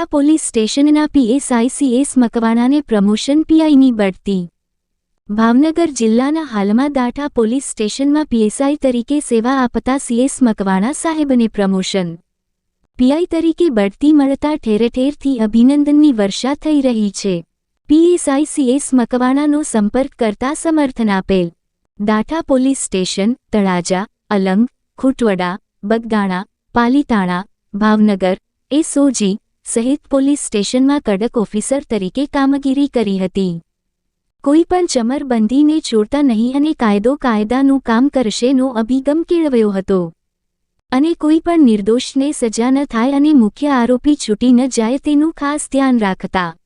Datha police સ્ટેશનના પીએસઆઈસીએસ મકવાણાને promotion પીઆઈની બઢતી. ભાવનગર જિલ્લાના હાલમાં દાઠા પોલીસ સ્ટેશનમાં પીએસઆઈ તરીકે સેવા આપતા સીએસ મકવાણા સાહેબને પ્રમોશન. પીઆઈ તરીકે બઢતી મળતા ઠેરઠેરથી અભિનંદનની વર્ષા થઈ રહી છે. પીએસઆઈ સીએસ મકવાણાનો સંપર્ક કરતા સમર્થન આપેલ. Datha police station, Talaja, Alang, Khutvada, Bagdana, Palitana, Bhavnagar, SOG સહિત પોલીસ સ્ટેશનમાં કડક ઓફિસર તરીકે કામગીરી કરી હતી. કોઈ પણ ચમરબંધીને છોડતા નહીં અને કાયદો કાયદાનું કામ કરશેનો અભિગમ કેળવ્યો હતો. અને કોઈ પણ નિર્દોષને સજા ન થાય અને મુખ્ય આરોપી છૂટી ન જાય તેનું ખાસ ધ્યાન રાખતા.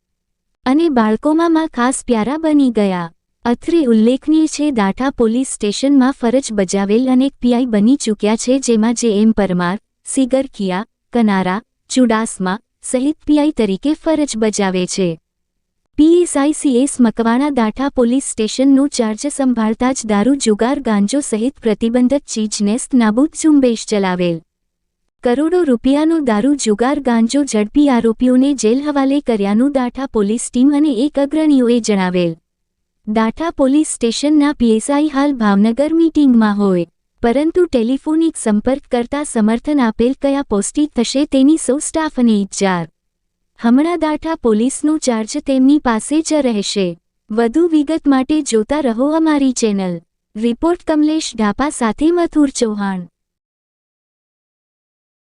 અને બાળકોમાં માં ખાસ પ્યારા બની ગયા. અત્રે ઉલ્લેખનીય છે દાઠા પોલીસ સ્ટેશનમાં ફરજ બજાવેલ અનેક પીઆઈ બની ચૂક્યા છે જેમાં જે એમ પરમાર, સિગરખિયા, કનારા, ચુડાસમા સહિત પીઆઈ તરીકે ફરજ બજાવે છે. P S I C S Makwana Datha police સ્ટેશનનું ચાર્જ સંભાળતા જ દારૂ જુગાર ગાંજો સહિત પ્રતિબંધિત ચીજનેસ્ત નાબૂદ ઝુંબેશ ચલાવેલ. કરોડો રૂપિયાનો દારૂ જુગાર ગાંજો ઝડપી આરોપીઓને જેલ હવાલે કર્યાનું દાઠા પોલીસ ટીમ અને એક અગ્રણીઓએ જણાવેલ. દાઠા પોલીસ સ્ટેશનના પીએસઆઈ હાલ ભાવનગર મીટિંગમાં હોય. પરંતુ ટેલિફોનિક સંપર્ક કરતા સમર્થન આપેલ કયા પૌષ્ટિક થશે તેની સૌ સ્ટાફને ઇજાર. હમણાં દાઠા પોલીસનો ચાર્જ તેમની પાસે જ રહેશે. વધુ વિગત માટે જોતા રહો અમારી ચેનલ. રિપોર્ટ કમલેશ ઢાપા સાથે મથુર ચૌહાણ.